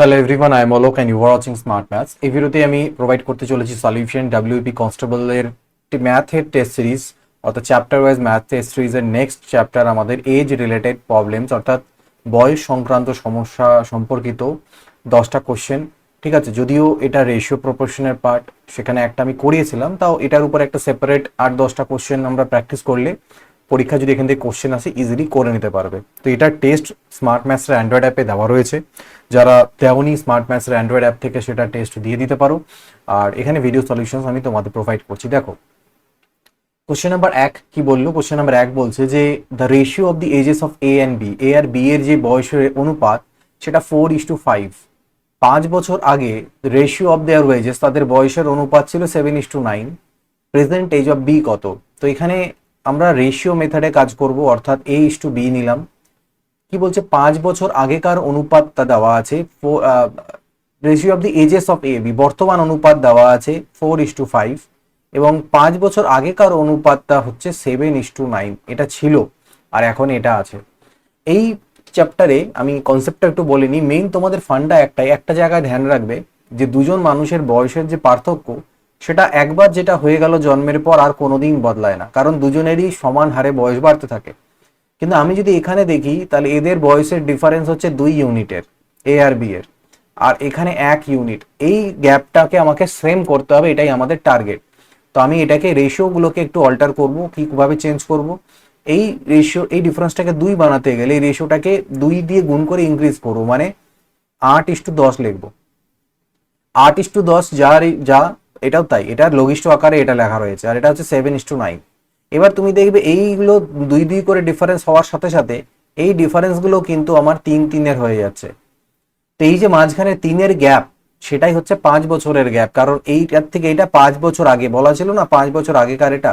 Hello everyone I am Alok and you are watching Smart Maths এই ভিডিওতে আমি provide করতে চলেছি সলিউশন ডাব্লিউপি কনস্টেবলের ম্যাথের টেস্ট সিরিজ অর্থাৎ চ্যাপ্টার ওয়াইজ ম্যাথ টেস্ট সিরিজের নেক্সট চ্যাপ্টার আমাদের এজ রিলেটেড প্রবলেমস অর্থাৎ বয়স সংক্রান্ত সমস্যা সম্পর্কিত দশটা কোশ্চেন ঠিক আছে? যদিও এটা রেশিও প্রপোর্শনের পার্ট সেখানে একটা আমি করিয়েছিলাম, তাও এটার উপর একটা সেপারেট আট দশটা কোশ্চেন আমরা প্র্যাকটিস করলে পরীক্ষা যদি এখান থেকে কোশ্চেন আসে ইজিলি করে নিতে পারবে। তো এটার টেস্ট স্মার্ট ম্যাথসের অ্যান্ড্রয়েড অ্যাপে দেওয়া রয়েছে। যারা দেওনি স্মার্ট ম্যাথসের অ্যান্ড্রয়েড অ্যাপ থেকে সেটা টেস্ট দিয়ে দিতে পারো। আর এখানে ভিডিও সলিউশনস আমি তোমাদের প্রোভাইড করছি। দেখো কোশ্চেন নাম্বার এক কি বলল? কোশ্চেন নাম্বার এক বলছে যে the ratio of the ages of A and B A R B এর যে বয়সের অনুপাত, সেটা ফোর ইস টু ফাইভ পাঁচ বছর আগে রেশিও অফ দেয়ার ওয়েজেস তাদের বয়সের অনুপাত ছিল seven is to nine present age of B কত? তো এখানে আমরা রেশিও মেথডে কাজ করব, অর্থাৎ এ ইস টু বি নিলাম। কি বলছে? পাঁচ বছর আগেকার অনুপাতটা দেওয়া আছে ratio of the ages of A B বর্তমান অনুপাত দেওয়া আছে ফোর ইস টু ফাইভ এবং পাঁচ বছর আগেকার অনুপাতটা হচ্ছে সেভেন ইস টু নাইন এটা ছিল, আর এখন এটা আছে। এই চ্যাপ্টারে আমি কনসেপ্টটা একটু বলিনি মেইন তোমাদের ফান্ডা একটাই, একটা জায়গায় ধ্যান রাখবে যে দুজন মানুষের বয়সের যে পার্থক্য সেটা একবার যেটা হয়ে গেল জন্মের পর আর কোনোদিন বদলায় না। কারণ দুজনেরই সমান হারে বয়স বাড়তে থাকে। কিন্তু আমি যদি এখানে দেখি, তাহলে এদের বয়সের ডিফারেন্স হচ্ছে দুই ইউনিটের এ আর বি এর। আর এখানে এক ইউনিট। এই গ্যাপটাকে আমাকে সেম করতে হবে, এটাই আমাদের টার্গেট তো আমি এটাকে রেশিওগুলোকে একটু অল্টার করব কীভাবে চেঞ্জ করব। এই রেশিও এই ডিফারেন্সটাকে দুই বানাতে গেলে এই রেশিওটাকে দুই দিয়ে গুণ করে ইনক্রিজ করব। মানে আট ইস টু দশ লিখব। আট ইস টু দশ, যার যা এটাও তাই, এটা লঘিষ্ঠ আকারে এটা লেখা রয়েছে, আর এটা হচ্ছে সেভেন ইস টু নাইন এবার তুমি দেখবে এইগুলো দুই দুই করে ডিফারেন্স হওয়ার সাথে সাথে এই ডিফারেন্সগুলো কিন্তু আমার তিন তিনের হয়ে যাচ্ছে। তো এই যে মাঝখানে তিনের গ্যাপ সেটাই হচ্ছে পাঁচ বছরের গ্যাপ কারণ এইটার থেকে এটা পাঁচ বছর আগে, বলা ছিল না পাঁচ বছর আগেকার এটা?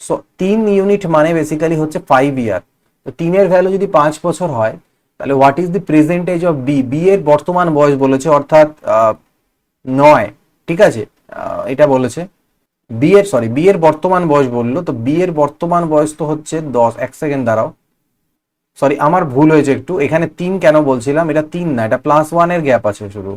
সো তিন ইউনিট মানে বেসিক্যালি হচ্ছে ফাইভ ইয়ার তো তিনের ভ্যালু যদি পাঁচ বছর হয়, তাহলে what is the present age of B B এর বর্তমান বয়স বলেছে অর্থাৎ নয়, ঠিক আছে? এটা বলেছে। বি এর সরি বি এর বর্তমান বয়স বলল, তো বি এর বর্তমান বয়স তো হচ্ছে দশ, এক সেকেন্ড দাঁড়াও। সরি আমার ভুল হয়েছে একটু। এখানে তিন কেন বলছিলাম? এটা তিন না, এটা প্লাস ওয়ানের গ্যাপ আছে শুরু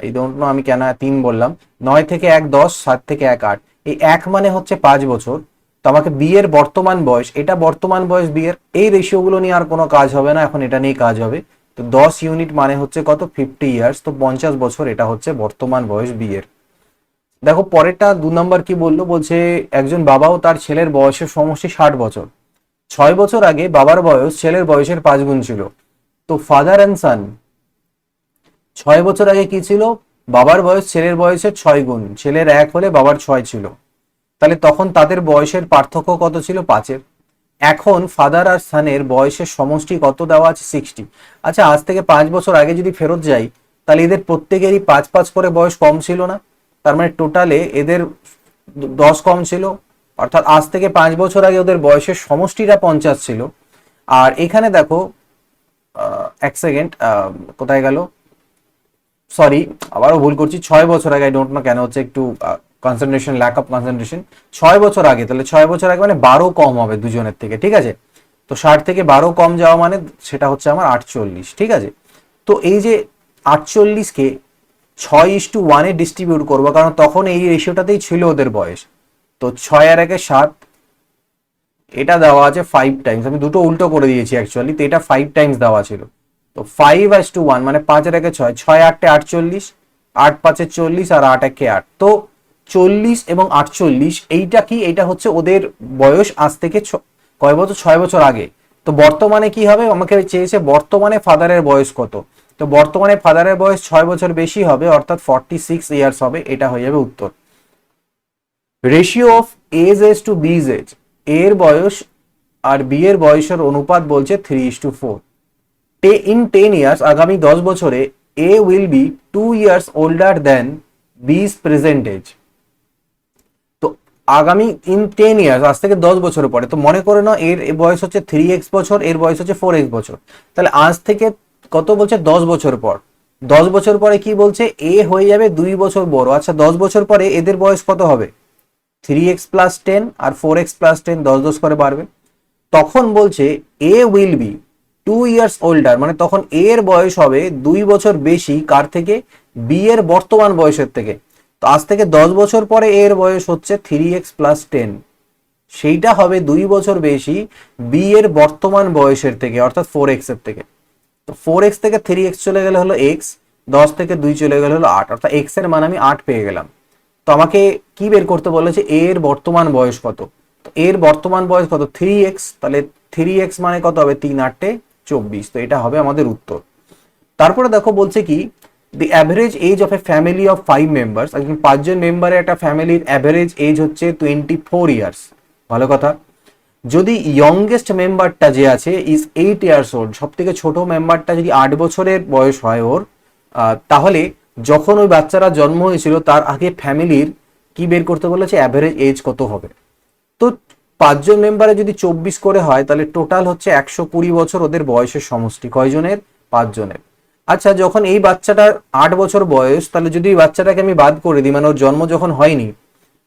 এই ডোন্ট নো আমি কেন তিন বললাম। নয় থেকে এক দশ, সাত থেকে এক আট। এই এক মানে হচ্ছে পাঁচ বছর। তো আমাকে বিয়ের বর্তমান বয়স, এটা বর্তমান বয়স বিয়ের, এই রেশিওগুলো নিয়ে আর কোনো কাজ হবে না, এখন এটা নিয়ে কাজ হবে। তো দশ ইউনিট মানে হচ্ছে কত? ফিফটি ইয়ার্স তো পঞ্চাশ বছর এটা হচ্ছে বর্তমান বয়স বিয়ের। দেখো, পরেরটা দু নম্বর কি বলল? বলছে, একজন বাবাও তার ছেলের বয়সের সমষ্টি ষাট বছর। ছয় বছর আগে বাবার বয়স ছেলের বয়সের পাঁচ গুণ ছিল। তো ফাদার অ্যান্ড সান ছয় বছর আগে কি ছিল? বাবার বয়স ছেলের বয়সের ছয় গুণ। ছেলের এক হলে বাবার ছয় ছিল। তাহলে তখন তাদের বয়সের পার্থক্য কত ছিল? পাঁচের। এখন ফাদার আর সানের বয়সের সমষ্টি কত দেওয়া আছে? সিক্সটি আচ্ছা আজ থেকে পাঁচ বছর আগে যদি ফেরত যাই, তাহলে এদের প্রত্যেকেরই পাঁচ পাঁচ করে বয়স কম ছিল না? তার মানে টোটালে এদের দশ কম ছিল, অর্থাৎ আজ থেকে পাঁচ বছর আগে ওদের বয়সের সমষ্টিটা পঞ্চাশ ছিল। আর এখানে দেখো এক সেকেন্ড কোথায় গেল? সরি আবারও ভুল করছি, ছয় বছর আগে আই ডোন্ট নো কেন হচ্ছে একটু কনসেন্ট্রেশন ল্যাক অফ কনসেন্ট্রেশন ছয় বছর আগে, তাহলে ছয় বছর আগে মানে বারো কম হবে দুজনের থেকে, ঠিক আছে? তো ষাট থেকে বারো কম যাওয়া মানে সেটা হচ্ছে আমার আটচল্লিশ, ঠিক আছে? তো এই যে আটচল্লিশকে ছয় ইস টু ওয়ানে ডিস্ট্রিবিউট করব, কারণ তখন এই রেশিওটাতেই ছিল ওদের বয়স। তো ছয় আর একে সাত, এটা দেওয়া আছে ফাইভ টাইমস আমি দুটো উল্টো করে দিয়েছি অ্যাকচুয়ালি তো এটা ফাইভ টাইমস দেওয়া ছিল। তো ফাইভ আস টু ওয়ান মানে পাঁচ আর একে ছয় ছয় আটটে আটচল্লিশ, আট পাঁচে চল্লিশ আর আট একে আট। তো চল্লিশ এবং আটচল্লিশ, এইটা কি? এইটা হচ্ছে ওদের বয়স আজ থেকে কয় বছর? ছয় বছর আগে। তো বর্তমানে কি হবে? আমাকে চেয়েছে বর্তমানে ফাদারের বয়স কত? তো বর্তমানে ফাদারের বয়স ছয় বছর বেশি হবে, অর্থাৎ ফর্টি সিক্স ইয়ার্স হবে, এটা হয়ে যাবে উত্তর। Ratio of age age to B's age এর বয়স আর বি এর বয়সের অনুপাত বলছে থ্রি ইস টু ফোর টে ইন টেন ইয়ার্স আগামী দশ বছরে A will be two years older than B's present age তো আগামী ইন টেন ইয়ার্স আজ থেকে দশ বছর পরে, তো মনে করে নাও, এর বয়স হচ্ছে থ্রি এক্স বছর, এর বয়স হচ্ছে ফোর এক্স বছর। তাহলে আজ থেকে কত বলছে? দশ বছর পর। দশ বছর পরে কি বলছে? এ হয়ে যাবে দুই বছর বড়। আচ্ছা দশ বছর পরে এদের বয়স কত হবে? থ্রি এক্স প্লাস টেন আর ফোর এক্স প্লাস টেন দশ দশ করে বাড়বে। তখন বলছে, A will be two years older মানে তখন এর বয়স হবে দুই বছর বেশি কার থেকে? বি এর বর্তমান বয়সের থেকে। তো আজ থেকে দশ বছর পরে এর বয়স হচ্ছে থ্রি এক্স প্লাস টেন সেইটা হবে দুই বছর বেশি বি এর বর্তমান বয়সের থেকে, অর্থাৎ ফোর এক্সের থেকে। তো ফোর এক্স থেকে থ্রি এক্স চলে গেলে হলো এক্স দশ থেকে দুই চলে গেলে হলো আট। অর্থাৎ এক্সের মান আমি আট পেয়ে গেলাম। তো আমাকে কি বের করতে বলেছে? এর বর্তমান বয়স কত? তো এর বর্তমান বয়স কত? থ্রি এক্স তাহলে থ্রি এক্স মানে কত হবে? তিন আটে চব্বিশ। তো এটা হবে আমাদের উত্তর। তারপরে দেখো বলছে কি the average age of a family of five members একজন পাঁচজন মেম্বারের একটা ফ্যামিলির অ্যাভারেজ এজ হচ্ছে টোয়েন্টি ফোর ইয়ার্স ভালো কথা। যদি ইয়ংগেস্ট মেম্বারটা যে আছে ইজ এইট ইয়ার্স ওল্ড সব থেকে ছোট মেম্বারটা যদি আট বছরের বয়স হয় ওর তাহলে যখন ওই বাচ্চারা জন্ম হয়েছিল, তার আগে ফ্যামিলির কি বের করতে বলেছে? অ্যাভারেজ এজ কত হবে? তো পাঁচজন মেম্বারে যদি চব্বিশ করে হয়, তাহলে টোটাল হচ্ছে একশো কুড়ি বছর ওদের বয়সের সমষ্টি। কয়জনের? পাঁচজনের। আচ্ছা যখন এই বাচ্চাটার আট বছর বয়স, তাহলে যদি বাচ্চাটাকে আমি বাদ করে দিই মানে ওর জন্ম যখন হয়নি,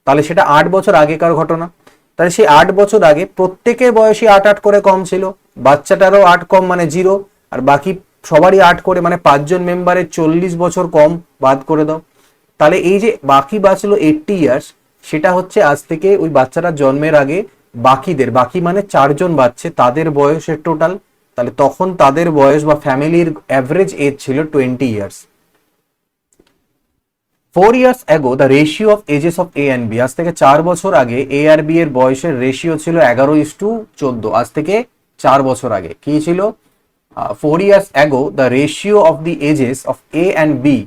তাহলে সেটা আট বছর আগেকার ঘটনা। তাহলে সেই আট বছর আগে প্রত্যেকের বয়সই আট আট করে কম ছিল, বাচ্চাটারও আট কম মানে জিরো আর বাকি সবারই আট করে মানে পাঁচজন মেম্বারের চল্লিশ বছর কম বাদ করে দাও। তাহলে এই যে বাকি বাঁচলো এইটটি ইয়ার্স সেটা হচ্ছে আজ থেকে ওই বাচ্চারা জন্মের আগে বাকিদের, বাকি মানে চারজন বাচ্চে, তাদের বয়সের টোটাল তাহলে তখন তাদের বয়স বা ফ্যামিলির অ্যাভারেজ এজ ছিল twenty years four years ago the ratio of ages of A and B আজ থেকে চার বছর আগে এ আর বি এর বয়সের রেশিও ছিল এগারো ইস টু চোদ্দ। আজ থেকে চার বছর আগে। কি ছিল? Four years ago the ratio of the ages of A and B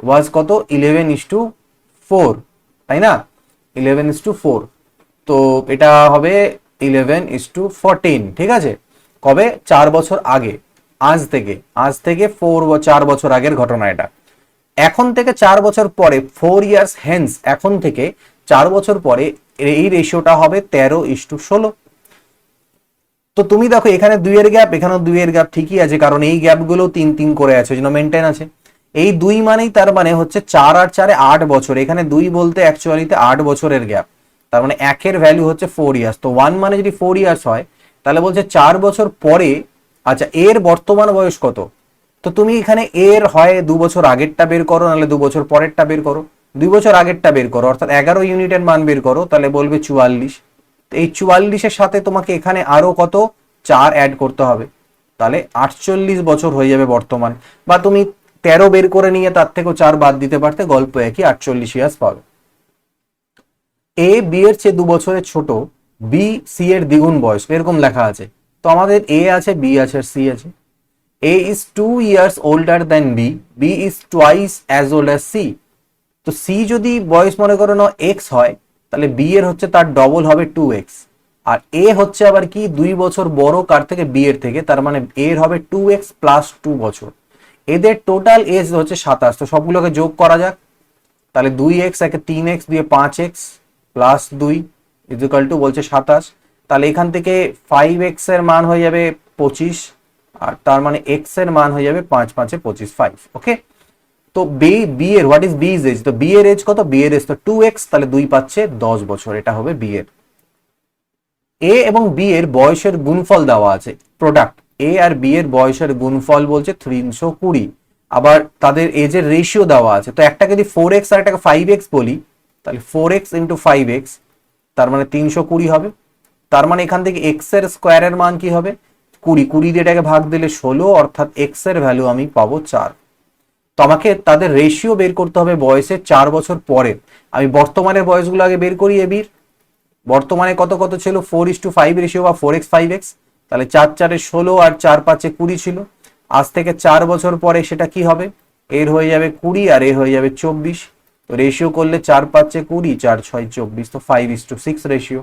was কত? ইলেভেন ইস টু ফোর তাই না? ইলেভেন ইস টু ফোর তো এটা হবে ইলেভেন ইস টু ফোরটিন ঠিক আছে? কবে? চার বছর আগে। আজ থেকে। আজ থেকে ফোর চার বছর আগের ঘটনা এটা। এখন থেকে চার বছর পরে ফোর ইয়ার্স হেন্স এখন থেকে চার বছর পরে এই রেশিওটা হবে তেরো ইস টু ষোলো। তো তুমি দেখো, এখানে দুইয়ের গ্যাপ এখানে দুইয়ের গ্যাপ ঠিকই আছে, কারণ এই গ্যাপগুলো তিন তিন করে আছে জন্য মেনটেন আছে। এই দুই মানেই তার মানে হচ্ছে চার আর চারে আট বছর, এখানে দুই বলতে অ্যাকচুয়ালিতে আট বছরের গ্যাপ তার মানে একের ভ্যালু হচ্ছে ফোর ইয়ার্স তো ওয়ান মানে যদি ফোর ইয়ার্স হয়, তাহলে বলছে চার বছর পরে আচ্ছা এর বর্তমান বয়স কত? তো তুমি এখানে এর হয় দু বছর আগেরটা বের করো, নাহলে দু বছর পরেরটা বের করো। দুই বছর আগেরটা বের করো, অর্থাৎ এগারো ইউনিটের মান বের করো, তাহলে বলবে চুয়াল্লিশ। তো এই চুয়াল্লিশের সাথে তোমাকে এখানে আরও কত? চার অ্যাড করতে হবে। তাহলে আটচল্লিশ বছর হয়ে যাবে বর্তমান। বা তুমি তেরো বের করে নিয়ে তার থেকেও চার বাদ দিতে পারতে, গল্প একই, আটচল্লিশ ইয়ার্স পাবে। এ বি এর চেয়ে দু বছরের ছোট বি সি এর দ্বিগুণ বয়স, এরকম লেখা আছে। তো আমাদের এ আছে বি আছে সি আছে। A is two years older than B B is twice as old as C তো সি যদি বয়স মনে করো না এক্স হয়, তাহলে বি এর হচ্ছে তার ডবল হবে টু এক্স আর এ হচ্ছে আবার কি? দুই বছর বড় কার থেকে? বি এর থেকে। তার মানে এর হবে টু এক্স প্লাস টু বছর। এদের টোটাল এজ হচ্ছে সাতাশ। তো সবগুলোকে যোগ করা যাক। তাহলে দুই এক্স একে তিন এক্স দিয়ে পাঁচ এক্স প্লাস দুই ইজিক্যাল টু বলছে সাতাশ। তাহলে এখান থেকে ফাইভ এক্সের মান হয়ে যাবে পঁচিশ। আর তার মানে এক্সের মান হয়ে যাবে পাঁচ পাঁচে পঁচিশ ফাইভ ওকে তো বি বি এর হোয়াট ইজ বি এজ তো বি এর এজ কত? বি এর এজ তো টু এক্স তাহলে দুই পাচ্ছে দশ বছর, এটা হবে বি এর। এ এবং বি এর বয়সের গুণফল দেওয়া আছে প্রোডাক্ট এ আর বি এর বয়সের গুণফল বলছে তিনশো কুড়ি। আবার তাদের এজের রেশিও দেওয়া আছে, তো একটা যদি ফোর এক্স আর একটাকে ফাইভ এক্স বলি, তাহলে four X into five X তার মানে তিনশো কুড়ি হবে। তার মানে এখান থেকে এক্সের স্কোয়ারের মান কি হবে? কুড়ি কুড়ি দিয়ে এটাকে ভাগ দিলে ষোলো, অর্থাৎ এক্সের ভ্যালু আমি পাবো চার। তো আমাকে তাদের রেশিও বের করতে হবে বয়সের চার বছর পরে। আমি বর্তমানের বয়সগুলো আগে বের করি এবির বর্তমানে কত কত ছিল? Four is to five ratio বা ফোর এক্স ফাইভ এক্স তাহলে চার, চারে ষোলো আর চার পাঁচে কুড়ি ছিল। আজ থেকে চার বছর পরে সেটা কি হবে? এর হয়ে যাবে কুড়ি আর এর হয়ে যাবে চব্বিশ। তো রেশিও করলে চার পাঁচে কুড়ি, চার ছয়, চব্বিশ। তো five is to six ratio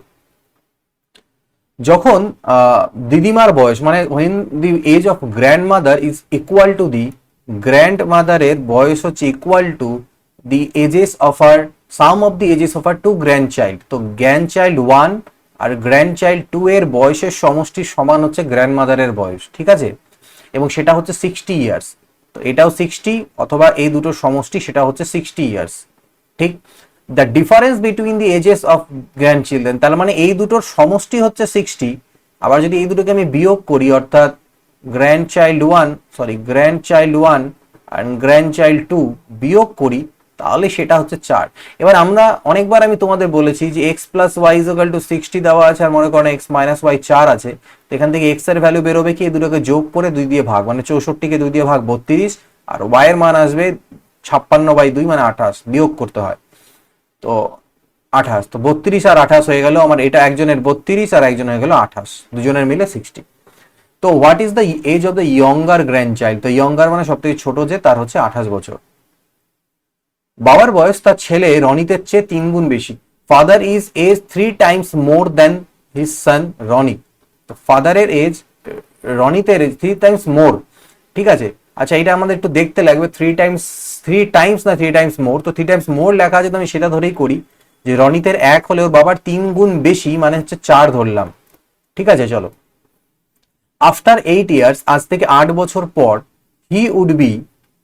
যখন দিদিমার বয়স মানে when the age of grandmother is equal to the grand মাদারের বয়স হচ্ছে equal to the ages of her sum of the ages of her two grandchild তো গ্র্যান্ড চাইল্ড ওয়ান আর grand child two এর বয়সের সমষ্টি সমান হচ্ছে গ্র্যান্ড মাদারের বয়স, ঠিক আছে? এবং সেটা হচ্ছে সিক্সটি ইয়ার্স তো এটাও সিক্সটি অথবা এই দুটোর সমষ্টি, সেটা হচ্ছে সিক্সটি ইয়ার্স ঠিক? The difference between the ages of grandchildren তার মানে এই দুটোর সমষ্টি হচ্ছে সিক্সটি আবার যদি এই দুটোকে আমি বিয়োগ করি, অর্থাৎ grandchild one sorry grandchild one and grandchild two বিয়োগ করি, তাহলে সেটা হচ্ছে চার। এবার আমরা অনেকবার আমি তোমাদের বলেছি যে X plus Y is equal to sixty দেওয়া আছে আর মনে করো এক্স মাইনাস ওয়াই চার আছে, তো এখান থেকে এক্সের ভ্যালু বেরোবে কি? এই দুটোকে যোগ করে দুই দিয়ে ভাগ মানে চৌষট্টিকে দুই দিয়ে ভাগ বত্রিশ, আর ওয়াই এর মান আসবে ছাপ্পান্ন বাই দুই মানে আঠাশ, বিয়োগ করতে হয়। তো আঠাশ, তো বত্রিশ আর আঠাশ হয়ে গেল আমার, এটা একজনের বত্রিশ আর একজন হয়ে গেল আঠাশ, দুজনের মিলে সিক্সটি তো what is the age of the younger grandchild তো ইয়ঙ্গার মানে সব থেকে ছোট যে, তার হচ্ছে আঠাশ বছর। বাবার বয়স তার ছেলে রনিতের চেয়ে তিন গুণ বেশি। Father is age three times more than his son Roni. তো ফাদারের এজ রনিতের এজ থ্রি টাইমস মোর ঠিক আছে? আচ্ছা এটা আমাদের একটু দেখতে লাগবে। থ্রি টাইমস থ্রি টাইমস না থ্রি টাইমস মোর তো থ্রি টাইমস মোর লেখা আছে, তো আমি সেটা ধরেই করি যে রনিতের এক হলে ওর বাবার তিন গুণ বেশি মানে হচ্ছে চার ধরলাম। ঠিক আছে, চলো। আফটার এইট ইয়ার্স আজ থেকে আট বছর পর he would be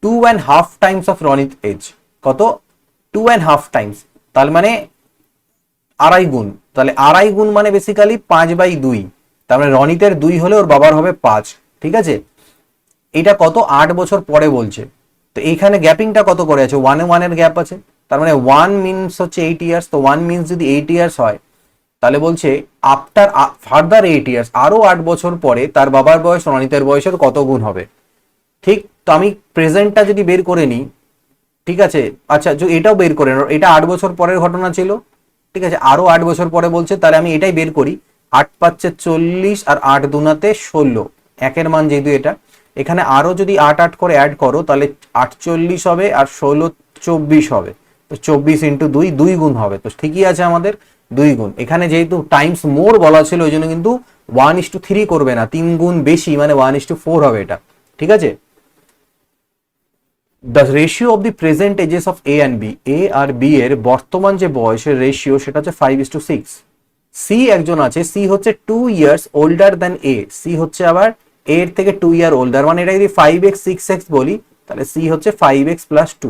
two and half times of Ronit age কত? টু অ্যান্ড হাফ টাইমস তার মানে আড়াই গুণ। তাহলে আড়াই গুণ মানে বেসিক্যালি পাঁচ বাই দুই। তার মানে রনিতের দুই হলে ওর বাবার হবে পাঁচ। ঠিক আছে? এটা কত? আট বছর পরে বলছে। তো এইখানে গ্যাপিংটা কত করে আছে? ওয়ানে ওয়ানের গ্যাপ আছে। তার মানে ওয়ান মিনস হচ্ছে এইট ইয়ার্স তো ওয়ান মিনস যদি এইট ইয়ার্স হয়, তাহলে বলছে আফটার ফার্দার এইট ইয়ার্স আরও আট বছর পরে তার বাবার বয়স রনিতের বয়সের কত গুণ হবে? ঠিক? তো আমি প্রেজেন্টটা যদি বের করে নিই, ঠিক আছে? আচ্ছা এটাও বের করে। এটা আট বছর পরের ঘটনা ছিল। ঠিক আছে? আরও আট বছর পরে বলছে, তাহলে আমি এটাই বের করি। আট পাচ্ছে চল্লিশ আর আট দুনাতে ষোলো। একের মান যেহেতু এটা এখানে আরও যদি আট আট করে অ্যাড করো, তাহলে আটচল্লিশ হবে আর ষোলো চব্বিশ হবে। তো চব্বিশ ইন্টু দুই দুই গুণ হবে। তো ঠিকই আছে আমাদের, দুই গুণ। এখানে যেহেতু টাইমস মোর বলা ছিল, ওই জন্য কিন্তু ওয়ান ইস টু থ্রি করবে না, তিন গুণ বেশি মানে ওয়ান ইস টু ফোর হবে এটা। ঠিক আছে? The ratio of the present ages of A and B A R B এর বর্তমান যে বয়সের রেশিও সেটা হচ্ছে five is to six C একজন আছে সি হচ্ছে two years older than A C হচ্ছে আবার এর থেকে টু ইয়ার ওল্ডার মানে এটা যদি ফাইভ এক্স সিক্স এক্স বলি, তাহলে সি হচ্ছে five X plus two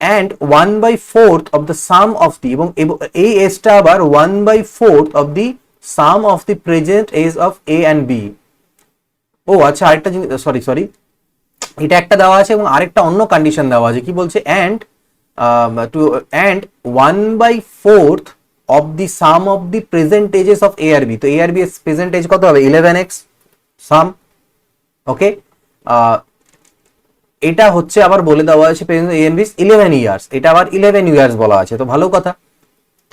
and one by fourth of the sum of the এবং এই এসটা আবার one by fourth of the sum of the present age of A and B ও আচ্ছা আরেকটা জিনিস সরি সরি এটা একটা দেওয়া আছে এবং আরেকটা অন্য কন্ডিশন দেওয়া আছে। কি বলছে? And two and one by fourth of the sum of the present ages of B তো এ আর বি এর প্রেজেন্ট এজ কত হবে? Eleven X sum, okay? এটা হচ্ছে আবার বলে দেওয়া আছে প্রেজেন্ট ইলেভেন ইয়ার্স এটা আবার ইলেভেন ইয়ার্স বলা আছে, তো ভালো কথা।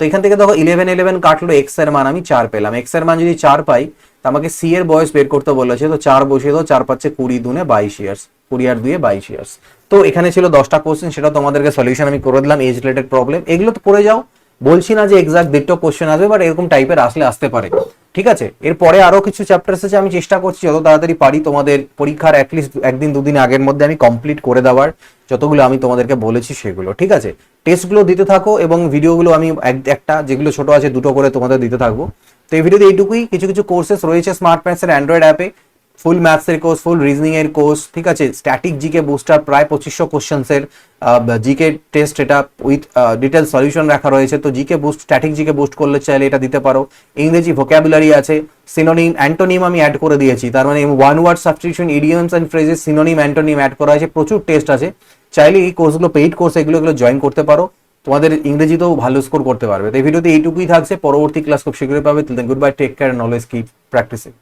তো এখান থেকে দেখো ইলেভেন ইলেভেন কাটলো এক্সের মান আমি চার পেলাম। এক্সের মান যদি চার পাই, তো আমাকে সি এর বয়স বের করতে বলেছে, তো চার বসিয়ে দাও, চার পাচ্ছে কুড়ি দুনে বাইশ ইয়ার্স কুড়ি আর দুয়ে বাইশ ইয়ার্স তো এখানে ছিল দশটা কোশ্চেন সেটা তোমাদেরকে সলিউশন আমি করে দিলাম এজ রিলেটেড প্রবলেম এগুলো তো করে যাও। বলছি না যে এক্সাক্ট দেড়টা কোশ্চেন আসবে বাট এরকম টাইপের আসলে আসতে পারে। ঠিক আছে? এরপরে আরও কিছু চ্যাপ্টার আছে, আমি চেষ্টা করছি যত তাড়াতাড়ি পারি তোমাদের পরীক্ষার অ্যাটলিস্ট একদিন, দুদিন আগের মধ্যে আমি কমপ্লিট করে দেওয়ার। যতগুলো আমি তোমাদেরকে বলেছি সেগুলো, ঠিক আছে? টেস্টগুলো দিতে থাকো এবং ভিডিওগুলো আমি এক- একটা, যেগুলো ছোট আছে দুটো করে তোমাদের দিতে থাকব। তো এই ভিডিওতে এইটুকুই। কিছু কিছু কোর্সেস রয়েছে স্মার্ট ম্যাথসের অ্যান্ড্রয়েড অ্যাপে ফুল ম্যাথসের কোর্স ফুল রিজনিং এর কোর্স ঠিক আছে? স্ট্যাটিক জিকে বুস্টার প্রায় পঁচিশশো কোশ্চেন্সের জিকে টেস্ট এটা উইথ ডিটেল সলিউশন রাখা রয়েছে। তো GK boost static GK boost করলে চাইলে এটা দিতে পারো। ইংরেজি ভোকাবুলারি আছে সিনোনিম অ্যান্টোনিম আমি অ্যাড করে দিয়েছি। তার মানে one word substitution idioms and phrases synonym antonym add করা আছে। প্রচুর টেস্ট আছে। চাইলে এই কোর্সগুলো পেইড কোর্স এগুলো এগুলো জয়েন করতে পারো। তোমাদের ইংরেজিতেও ভালো স্কোর করতে পারবে। তো এই ভিডিওতে এইটুকুই থাকছে। পরবর্তী ক্লাস খুব শীঘ্রই পাবে। Good bye take care knowledge কি প্র্যাকটিসিং